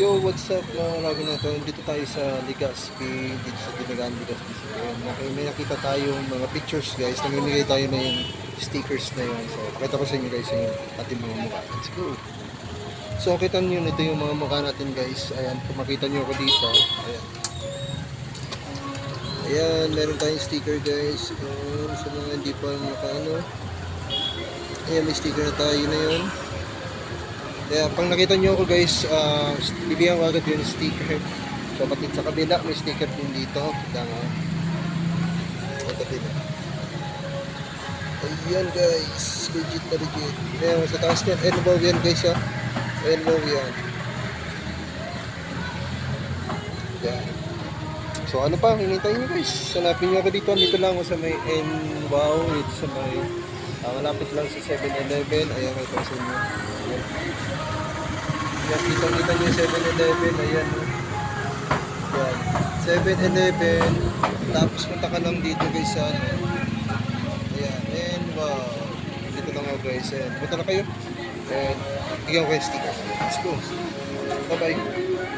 Yo, what's up mga lagi na ito? Dito tayo sa Legazpi, dito sa Dinagaan Legazpi nak- May nakita tayong mga pictures guys. Namimigay tayo na yung stickers na yun. So, pakita ko sa inyo guys yung ating mga mukha. Let's go! So, kita nyo ito yung mga mukha natin guys. Ayan, kung makita nyo ako dito. Ayan. Ayan, meron tayong sticker guys. Ayan, sa mga hindi pa makaano. Ayan, may sticker na tayo na yun. Kaya pag nakita nyo ako guys, uh, bibigyan ko agad yung sticker. So pati sa kabila, may sticker din dito. Kaya nga. Ito din. Ayan guys, legit na legit. Ayan, sa taas niyan, elbow yan guys ha. Elbow yan. Yan. So ano pa, hinintay nyo guys. Hanapin nyo ako dito. Dito lang ako sa may N wow, dito sa may ah, malapit lang sa 7-Eleven. Ayan, ito sa inyo. Yan, kitang-kita niyo yung 7-Eleven. Ayan. oh. Yan. 7-Eleven. Tapos punta ka lang dito guys sa ano. Ayan. And wow. Dito lang ako guys. Ayan. Punta na kayo. And ko kayo sticker. Let's go. Bye-bye.